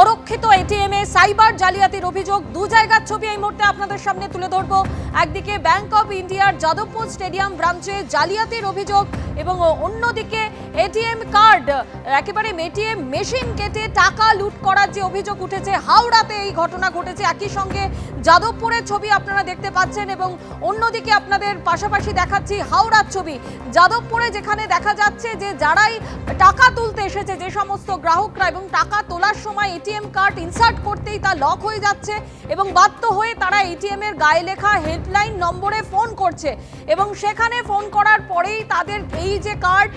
অরক্ষিত ATM এ cyber জালিয়াতির অভিযোগ। দু জায়গার ছবি এই মুহূর্তে আপনাদের সামনে তুলে ধরবো। একদিকে ব্যাংক অফ ইন্ডিয়ার যাদবপুর স্টেডিয়াম ব্রাঞ্চে জালিয়াতির অভিযোগ এবং অন্যদিকে এটিএম কার্ড, একেবারে এটিএম মেশিন কেটে টাকা লুট করার যে অভিযোগ উঠেছে, হাওড়াতে এই ঘটনা ঘটেছে। একই সঙ্গে যাদবপুরের ছবি আপনারা দেখতে পাচ্ছেন এবং অন্যদিকে আপনাদের পাশাপাশি দেখাচ্ছি হাওড়ার ছবি। যাদবপুরে যেখানে দেখা যাচ্ছে যে, যারাই টাকা তুলতে এসেছে, যে সমস্ত গ্রাহকরা এবং টাকা তোলার সময় এটিএম কার্ড ইনসার্ট করতেই তা লক হয়ে যাচ্ছে এবং বাধ্য হয়ে তারা এটিএম এর গায়ে লেখা হেল্পলাইন নম্বরে ফোন করছে এবং সেখানে ফোন করার পরেই তাদের এই যে কার্ড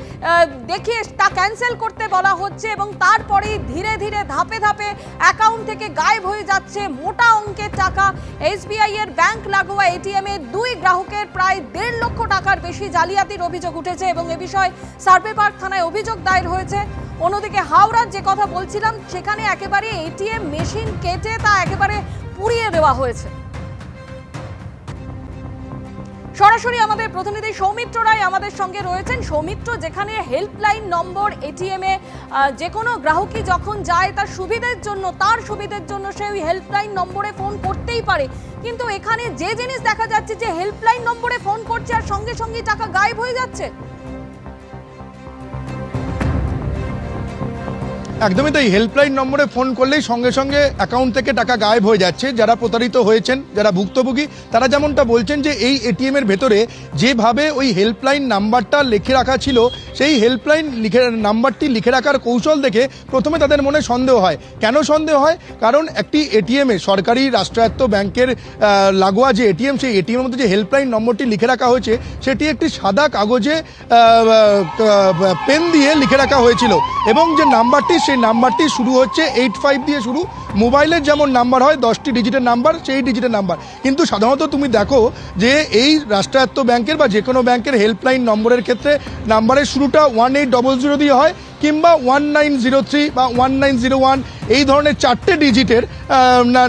দেখিয়ে তা ক্যান্সেল করতে বলা হচ্ছে এবং তারপরেই ধীরে ধীরে ধাপে ধাপে অ্যাকাউন্ট থেকে গায়েব হয়ে যাচ্ছে মোটা অঙ্কের টাকা। এসবিআই এর ব্যাংক লাগোয়া এটিএম এ দুই গ্রাহকের প্রায় দেড় লক্ষ টাকার বেশি জালিয়াতির অভিযোগ উঠেছে এবং এ বিষয়ে সার্ভে পার্ক থানায় অভিযোগ দায়ের হয়েছে। অন্যদিকে হাওড়ার যে কথা বলছিলাম, সেখানে একেবারে এটিএম মেশিন কেটে তা একেবারে পুড়িয়ে দেওয়া হয়েছে। সরাসরি আমাদের প্রতিনিধি সৌমিত্র রায় আমাদের সঙ্গে রয়েছেন। সৌমিত্র, যেখানে হেল্পলাইন নম্বর এটিএম এ যে কোনো গ্রাহকই যখন যায় তার সুবিধের জন্য, তার সুবিধের জন্য সে ওই হেল্পলাইন নম্বরে ফোন করতেই পারে। কিন্তু এখানে যে জিনিস দেখা যাচ্ছে যে হেল্পলাইন নম্বরে ফোন করছে আর সঙ্গে সঙ্গে টাকা গায়েব হয়ে যাচ্ছে। একদমই তাই। হেল্পলাইন নম্বরে ফোন করলেই সঙ্গে সঙ্গে অ্যাকাউন্ট থেকে টাকা গায়েব হয়ে যাচ্ছে। যারা প্রতারিত হয়েছেন, যারা ভুক্তভোগী, তারা যেমনটা বলছেন যে, এই এটিএম এর ভেতরে যেভাবে ওই হেল্পলাইন নাম্বারটা লিখে রাখা ছিল সেই হেল্পলাইন লিখে নাম্বারটি লিখে রাখার কৌশল দেখে প্রথমে তাদের মনে সন্দেহ হয়। কেন সন্দেহ হয়? কারণ একটি এটিএমে সরকারি রাষ্ট্রায়ত্ত ব্যাংকের লাগোয়া যে এটিএম সেই এটিএম এর মধ্যে যে হেল্পলাইন নম্বরটি লিখে রাখা হয়েছে, সেটি একটি সাদা কাগজে পেন দিয়ে লিখে রাখা হয়েছিল। এবং যে নাম্বারটি সেই নাম্বারটি শুরু হচ্ছে এইট ফাইভ দিয়ে শুরু। মোবাইলের যেমন নাম্বার হয়, দশটি ডিজিটের নাম্বার, সেই ডিজিটের নাম্বার। কিন্তু সাধারণত তুমি দেখো যে এই রাষ্ট্রায়ত্ত ব্যাংকের বা যে কোনো ব্যাংকের হেল্পলাইন নম্বরের ক্ষেত্রে নাম্বারের শুরুটা ওয়ান এইট ডবল জিরো দিয়ে হয়। কিংবা ওয়ান নাইন জিরো থ্রি বা ওয়ান নাইন জিরো ওয়ান এই ধরনের চারটে ডিজিটের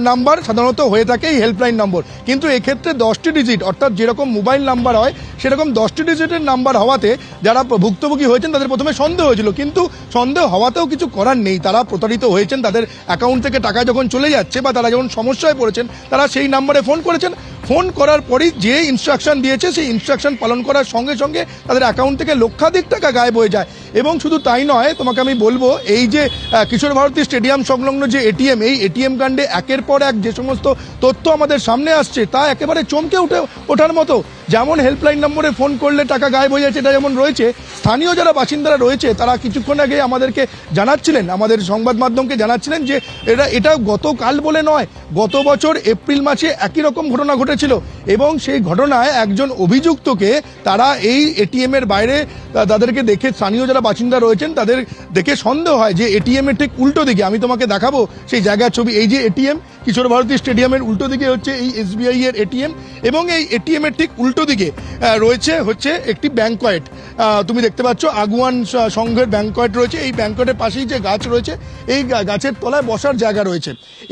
নাম্বার সাধারণত হয়ে থাকে এই হেল্পলাইন নম্বর কিন্তু এক্ষেত্রে দশটি ডিজিট অর্থাৎ যেরকম মোবাইল নাম্বার হয়, সেরকম দশটি ডিজিটের নাম্বার হওয়াতে যারা ভুক্তভোগী হয়েছেন, তাদের প্রথমে সন্দেহ হয়েছিল। কিন্তু সন্দেহ হওয়াতেও কিছু করার নেই। তারা প্রতারিত হয়েছেন, তাদের অ্যাকাউন্ট থেকে টাকা যখন চলে যাচ্ছে বা তারা যখন সমস্যায় পড়েছেন, তারা সেই নাম্বারে ফোন করেছেন। ফোন করার পরই যে ইনস্ট্রাকশন দিয়েছে, সেই ইনস্ট্রাকশন পালন করার সঙ্গে সঙ্গে তাদের অ্যাকাউন্ট থেকে লক্ষাধিক টাকা গায়েব হয়ে যায়। এবং শুধু তাই নয়, তোমাকে আমি বলব, এই যে কিশোর ভারতী স্টেডিয়াম সংলগ্ন যে এটিএম এই এটিএম কাণ্ডে একের পর এক যে সমস্ত তথ্য আমাদের সামনে আসছে, তা একেবারে চমকে উঠে, ওঠার মতো। যেমন হেল্পলাইন নম্বরে ফোন করলে টাকা গায়েব হয়ে যাচ্ছে এটা যেমন রয়েছে, স্থানীয় যারা বাসিন্দারা রয়েছে, তারা কিছুক্ষণ আগে আমাদেরকে জানাচ্ছিলেন, আমাদের সংবাদ মাধ্যমকে জানাচ্ছিলেন যে এটা এটা গতকাল বলে নয়, গত বছর এপ্রিল মাসে একই রকম ঘটনা ঘটেছিল এবং সেই ঘটনায় একজন অভিযুক্তকে তারা এই এটিএম এর বাইরে তাদেরকে দেখে স্থানীয় যারা বাসিন্দা রয়েছেন তাদের দেখে সন্দেহ হয় যে এটিএম এর ঠিক উল্টো দিকে, আমি তোমাকে দেখাবো সেই জায়গার ছবি, এই যে এটিএম কিশোর ভারতী স্টেডিয়ামের উল্টো দিকে হচ্ছে এই এসবিআই এর এটিএম এবং এই এটিএম এর ঠিক উল্টো দিকে রয়েছে হচ্ছে একটি ব্যাংকয়েট। তুমি দেখতে পাচ্ছ আগুয়ান সংঘের ব্যাংকয়েট রয়েছে, এই ব্যাংকয়েটের পাশেই যে গাছ রয়েছে, এই গাছের তলায় বসার জায়গা রয়েছে।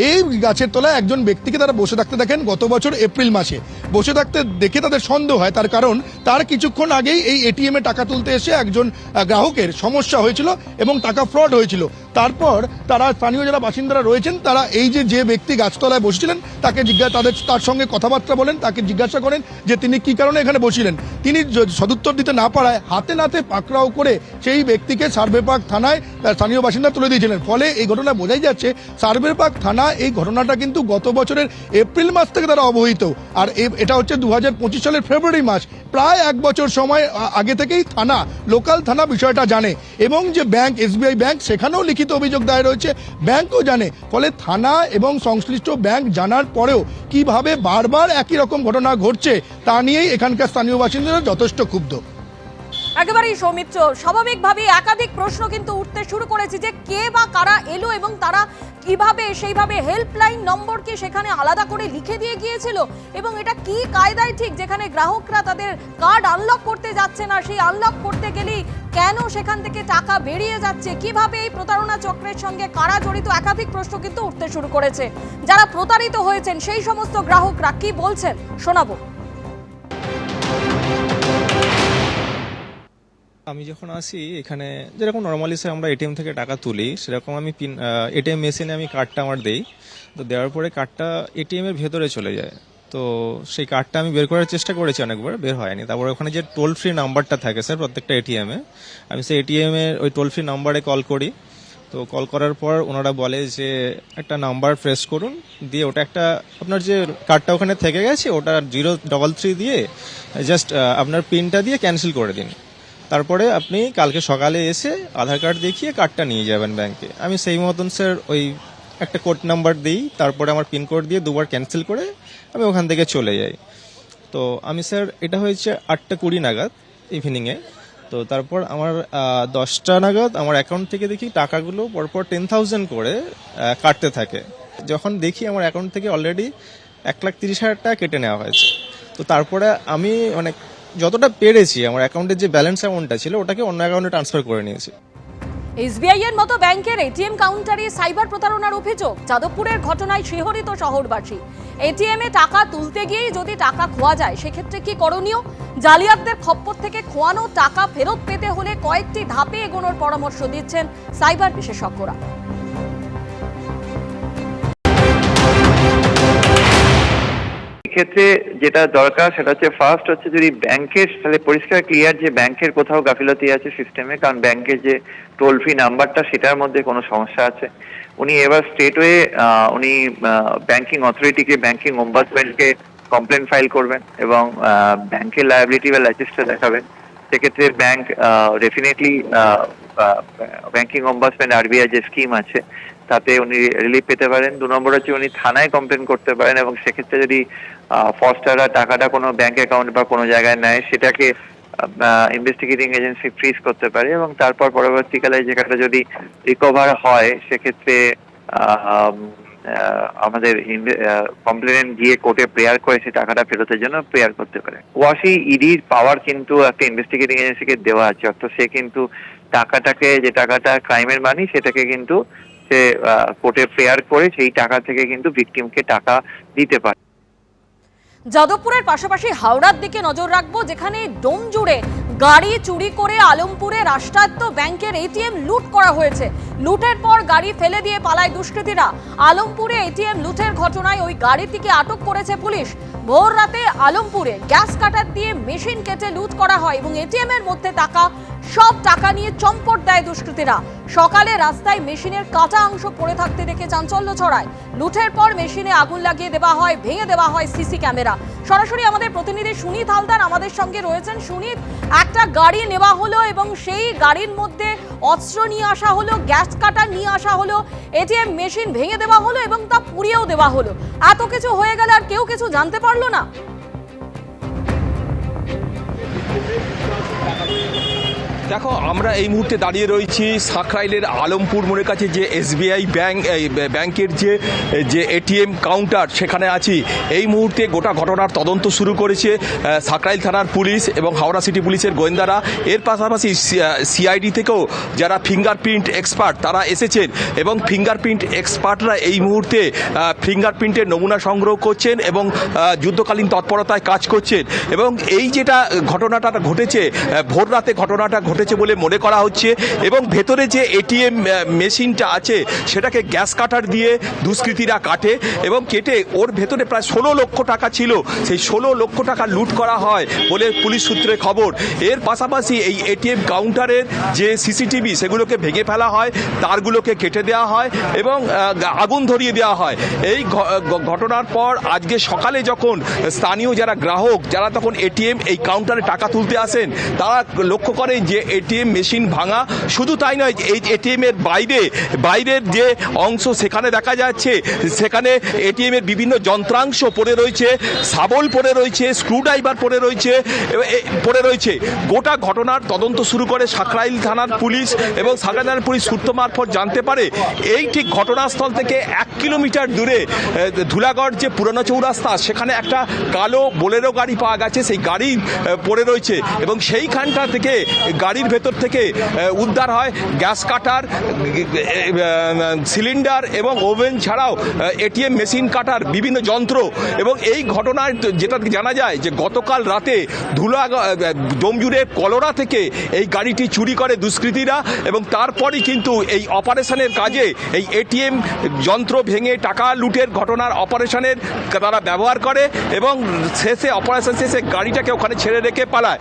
এই গাছের তলায় একজন ব্যক্তিকে তারা বসে থাকতে দেখেন, গত বছর এপ্রিল মাসে বসে থাকতে দেখে তাদের সন্দেহ হয়। তার কারণ, তার কিছুক্ষণ আগেই এই এটিএম এ টাকা তুলতে এসে একজন গ্রাহকের সমস্যা হয়েছিল এবং টাকা ফ্রড হয়েছিল। তারপর তারা স্থানীয় যারা বাসিন্দারা রয়েছেন, তারা এই যে যে ব্যক্তি গাছতলায় বসেছিলেন, তাকে জিজ্ঞাসা, তাদের, তার সঙ্গে কথাবার্তা বলেন, তাকে জিজ্ঞাসা করেন যে তিনি কি কারণে এখানে বসিলেন তিনি সদুত্তর দিতে না পারায় হাতে নাতে পাকড়াও করে সেই ব্যক্তিকে সার্ভেপাক থানায় স্থানীয় বাসিন্দা তুলে দিয়েছিলেন। ফলে এই ঘটনা বোঝাই যাচ্ছে সার্ভেপাক থানা এই ঘটনাটা কিন্তু গত বছরের এপ্রিল মাস থেকে তারা অবহিত। আর এটা হচ্ছে দু হাজার পঁচিশ সালের ফেব্রুয়ারি মাস। প্রায় এক বছর সময় আগে থেকেই থানা, লোকাল থানা বিষয়টা জানে এবং যে ব্যাংক, এসবিআই ব্যাংক, সেখানেও লিখিত অভিযোগ দায়ের হয়েছে। ব্যাংকও জানে, ফলে থানা এবং সংশ্লিষ্ট ব্যাংক জানার পরেও কীভাবে বারবার একই রকম ঘটনা ঘটছে তা নিয়েই এখানকার স্থানীয় বাসিন্দারা যথেষ্ট ক্ষুব্ধ। একেবারেই সৌমিত্র স্বাভাবিকভাবে একাধিক প্রশ্ন কিন্তু উঠতে শুরু করেছে যে কে বা কারা এলো এবং তারা কীভাবে সেইভাবে হেল্পলাইন নম্বরকে সেখানে আলাদা করে লিখে দিয়ে গিয়েছিল এবং এটা কি কায়দায় ঠিক যেখানে গ্রাহকরা তাদের কার্ড আনলক করতে যাচ্ছে না, সেই আনলক করতে গেলেই কেন সেখান থেকে টাকা বেরিয়ে যাচ্ছে, কীভাবে এই প্রতারণা চক্রের সঙ্গে কারা জড়িত, একাধিক প্রশ্ন কিন্তু উঠতে শুরু করেছে। যারা প্রতারিত হয়েছেন সেই সমস্ত গ্রাহকরা কি বলছেন শোনাবো। আমি যখন আসি, এখানে যেরকম নর্মালি স্যার আমরা এটিএম থেকে টাকা তুলি, সেরকম আমি পিন এটিএম মেশিনে আমি কার্ডটা আমার দেই। তো দেওয়ার পরে কার্ডটা এটিএম এর ভেতরে চলে যায়। তো সেই কার্ডটা আমি বের করার চেষ্টা করেছি অনেকবার, বের হয়নি। তারপরে ওখানে যে টোল ফ্রি নাম্বারটা থাকে স্যার প্রত্যেকটা এটিএম আমি সেই এটিএম এর ওই টোল ফ্রি নাম্বারে কল করি। তো কল করার পর ওনারা বলে যে, একটা নাম্বার প্রেস করুন। দিয়ে ওটা একটা, আপনার যে কার্ডটা ওখানে থেকে গেছে, ওটা জিরো ডবল থ্রি দিয়ে জাস্ট আপনার পিনটা দিয়ে ক্যান্সেল করে দিন। তারপরে আপনি কালকে সকালে এসে আধার কার্ড দেখিয়ে কার্ডটা নিয়ে যাবেন ব্যাংকে আমি সেই মতন স্যার ওই একটা কোড নাম্বার দিই, তারপরে আমার পিন কোড দিয়ে দুবার ক্যান্সেল করে আমি ওখান থেকে চলে যাই। তো আমি স্যার এটা হয়েছে আটটা কুড়ি নাগাদ ইভিনিংয়ে তো তারপর আমার দশটা নাগাদ আমার অ্যাকাউন্ট থেকে দেখি টাকাগুলো পরপর টেন থাউজেন্ড করে কাটতে থাকে। যখন দেখি আমার অ্যাকাউন্ট থেকে অলরেডি এক লাখ তিরিশ হাজার টাকা কেটে নেওয়া হয়েছে। তো তারপরে আমি মানে যতটা পেরেছি, আমার অ্যাকাউন্টের যে ব্যালেন্স অ্যামাউন্টটা ছিল, ওটাকে অন্য অ্যাকাউন্টে ট্রান্সফার করে নিয়েছি। এসবিআই এর মতো ব্যাংকের এটিএম কাউন্টারে সাইবার প্রতারণার অভিযোগ, যাদবপুরের ঘটনায় শিহরিত শহরবাসী। এটিএম এ টাকা তুলতে গিয়েই যদি টাকা খোয়া যায়, সেক্ষেত্রে কি করণীয়? জালিয়াতদের খপ্পর থেকে খোয়ানো টাকা ফেরত পেতে হলে কয়েকটি ধাপে এগোনোর পরামর্শ দিচ্ছেন সাইবার বিশেষজ্ঞরা। ক্ষেত্রে যেটা দরকার সেটা হচ্ছে ফার্স্ট হচ্ছে যদি ব্যাংকের তাহলে পরিষ্কার ক্লিয়ার যে ব্যাংকের কোথাও গাফিলতি আছে সিস্টেমে কারণ ব্যাংকের যে টোল ফ্রি নাম্বারটা সেটার মধ্যে কোনো সমস্যা আছে। উনি এবার স্টেটওয়ে উনি ব্যাংকিং অথরিটিকে ব্যাংকিং ওম্বাসমেন্টকে কমপ্লেন ফাইল করবেন এবং ব্যাংকের লায়াবিলিটি বা লাইসেন্সটা দেখাবেন। সেক্ষেত্রে bank definitely banking ombudsman RBI যে স্কিম আছে তাতে উনি রিলিফ পেতে পারেন। দু নম্বর হচ্ছে উনি থানায় কমপ্লেন করতে পারেন এবং সেক্ষেত্রে যদি ফস্টাররা টাকাটা কোনো ব্যাংক অ্যাকাউন্ট বা কোনো জায়গায় নেয়, সেটাকে ইনভেস্টিগেটিং এজেন্সি ফ্রিজ করতে পারে এবং তারপর পরবর্তীকালে যেটা যদি রিকভার হয়, সেক্ষেত্রে আমাদের কমপ্লেন গিয়ে কোর্টে প্রেয়ার করে সেই টাকাটা ফেরতের জন্য প্রেয়ার করতে পারে। ওয়াসি ইডির পাওয়ার কিন্তু একটা ইনভেস্টিগেটিং এজেন্সিকে দেওয়া আছে। অর্থাৎ সে কিন্তু টাকাটাকে, যে টাকাটা ক্রাইমের মানি সেটাকে কিন্তু সে কোর্টে প্রেয়ার করে সেই টাকা থেকে কিন্তু ভিকটিমকে টাকা দিতে পারে। যাদবপুরের পাশাপাশি হাওড়ার দিকে নজর রাখব, যেখানে ডোম জুড়ে গাড়ি চুরি করে আলমপুরে রাষ্ট্রায়ত্ত ব্যাংকের এটিএম লুট করা হয়েছে। লুটের পর গাড়ি ফেলে দিয়ে পালায় দুষ্কৃতীরা। আলমপুরে এটিএম লুটের ঘটনায় ওই গাড়িটিকে আটক করেছে পুলিশ। ভোর রাতে আলমপুরে গ্যাস কাটার দিয়ে মেশিন কেটে লুট করা হয় এবং এটিএম এর মধ্যে টাকা সব টাকা নিয়ে চম্পট দেয় দুষ্কৃতীরা। সকালে রাস্তায় মেশিনের কাটা অংশ পড়ে থাকতে দেখে চাঞ্চল্য ছড়ায়। লুটের পর মেশিনে আগুন লাগিয়ে দেওয়া হয়, ভেঙে দেওয়া হয় সিসি ক্যামেরা। সরাসরি আমাদের প্রতিনিধি সুনীত হালদার আমাদের সঙ্গে রয়েছেন। সুনীত একটা গাড়ি নেওয়া হলো এবং সেই গাড়ির মধ্যে অস্ত্র নিয়ে আসা হলো, গ্যাস কাটার নিয়ে আসা হলো, এটিএম মেশিন ভেঙে দেওয়া হলো এবং তা পুড়িয়েও দেওয়া হলো। এত কিছু হয়ে গেল আর কেউ কিছু জানতে পারল না? দেখো, আমরা এই মুহূর্তে দাঁড়িয়ে রয়েছি সাকরাইলের আলমপুর মোড়ের কাছে যে এসবিআই ব্যাংক ব্যাংকের যে যে এটিএম কাউন্টার, সেখানে আছি। এই মুহূর্তে গোটা ঘটনার তদন্ত শুরু করেছে সাকরাইল থানার পুলিশ এবং হাওড়া সিটি পুলিশের গোয়েন্দারা। এর পাশাপাশি সিআইডি থেকেও যারা ফিঙ্গারপ্রিন্ট এক্সপার্ট, তারা এসেছেন এবং ফিঙ্গারপ্রিন্ট এক্সপার্টরা এই মুহূর্তে ফিঙ্গারপ্রিন্টের নমুনা সংগ্রহ করছেন এবং যুদ্ধকালীন তৎপরতায় কাজ করছেন। এবং এই যেটা ঘটনাটা ঘটেছে ভোর রাতে ঘটনাটা ঘটেছে বলে মনে করা হচ্ছে এবং ভেতরে যে এটিএম মেশিনটা আছে, সেটাকে গ্যাস কাটার দিয়ে দুষ্কৃতীরা কাটে এবং কেটে ওর ভেতরে প্রায় ষোলো লক্ষ টাকা ছিল। সেই ষোলো লক্ষ টাকা লুট করা হয় বলে পুলিশ সূত্রে খবর। এর পাশাপাশি এই এটিএম কাউন্টারের যে সিসিটিভি, সেগুলোকে ভেঙে ফেলা হয়, তারগুলোকে কেটে দেওয়া হয় এবং আগুন ধরিয়ে দেওয়া হয়। এই ঘটনার পর আজকে সকালে যখন স্থানীয় যারা গ্রাহক, যারা তখন এটিএম এই কাউন্টারে টাকা তুলতে আসেন, তারা লক্ষ্য করে যে এটিএম মেশিন ভাঙা। শুধু তাই নয়, এই এটিএম এর বাইরে, বাইরের যে অংশ সেখানে দেখা যাচ্ছে, সেখানে এটিএম এর বিভিন্ন যন্ত্রাংশ পড়ে রয়েছে, শাবল পড়ে রয়েছে, স্ক্রুড্রাইভার পড়ে রয়েছে পড়ে রয়েছে। গোটা ঘটনার তদন্ত শুরু করে সাকরাইল থানার পুলিশ এবং সাকরাইল থানার পুলিশ সূত্র মারফত জানতে পারে, এই ঠিক ঘটনাস্থল থেকে এক কিলোমিটার দূরে ধুলাগড় যে পুরনো চৌরাস্তা, সেখানে একটা কালো বোলেরো গাড়ি পাওয়া গেছে, সেই গাড়ি পড়ে রয়েছে এবং সেইখানটা থেকে গাড়ি গাড়ির ভেতর থেকে উদ্ধার হয়। গ্যাস কাটার সিলিন্ডার এবং ওভেন ছাড়াও এটিএম মেশিন কাটার বিভিন্ন যন্ত্র। এবং এই ঘটনায় যেটা জানা যায় যে গতকাল রাতে ধুলা ডোমজুড়ে কলোরা থেকে এই গাড়িটি চুরি করে দুষ্কৃতীরা এবং তারপরই কিন্তু এই অপারেশনের কাজে এই এটিএম যন্ত্র ভেঙে টাকা লুটের ঘটনার অপারেশনের তারা ব্যবহার করে এবং শেষে, অপারেশন শেষে গাড়িটাকে ওখানে ছেড়ে রেখে পালায়।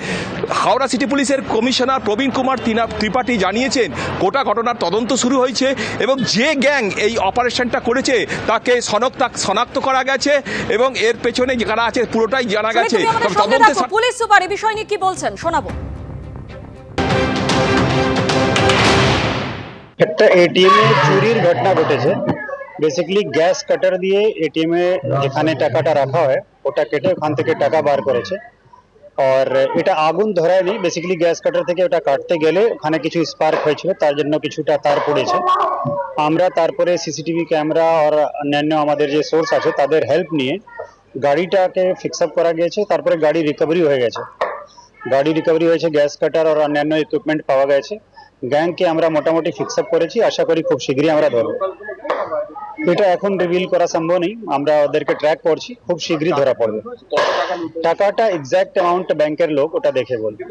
হাওড়া সিটি পুলিশের কমিশনার প্রবীণ কুমার তিনা- ত্রিপাঠী জানিয়েছেন গোটা ঘটনার তদন্ত শুরু হয়েছে এবং যে গ্যাং এই অপারেশনটা করেছে তাকে শনাক্ত শনাক্ত করা গেছে এবং এর পেছনে যারা আছে পুরোটাই জানা গেছে। পুলিশ সুপার এই বিষয় নিয়ে কি বলছেন? শোনাবো। একটা এটিএম এ চুরির ঘটনা ঘটেছে। বেসিক্যালি গ্যাস কাটার দিয়ে এটিএম এ যেখানে টাকাটা রাখা হয় ওটা কেটে ওখান থেকে টাকা বার করেছে। আর এটা আগুন ধরায়নি। বেসিক্যালি গ্যাস কাটার থেকে ওটা কাটতে গেলে ওখানে কিছু স্পার্ক হয়েছিল, তার জন্য কিছুটা তার পড়েছে। আমরা তারপরে সিসিটিভি ক্যামেরা আর অন্যান্য আমাদের যে সোর্স আছে, তাদের হেল্প নিয়ে গাড়িটাকে ফিক্স আপ করা গিয়েছে তারপরে গাড়ি রিকভারি হয়ে গেছে। গাড়ি রিকভারি হয়েছে গ্যাস কাটার আর অন্যান্য ইকুইপমেন্ট পাওয়া গেছে। গ্যাংকে আমরা মোটামুটি ফিক্স আপ করেছি, আশা করি খুব শীঘ্রই আমরা ধরবো। এটা এখন রিভিল করা সম্ভব নেই। আমরা ওদেরকে ট্র্যাক করছি। খুব শীঘ্রই ধরা পড়বে। টাকাটা এক্স্যাক্ট অ্যামাউন্ট ব্যাংকের লোক ওটা দেখে বলবে।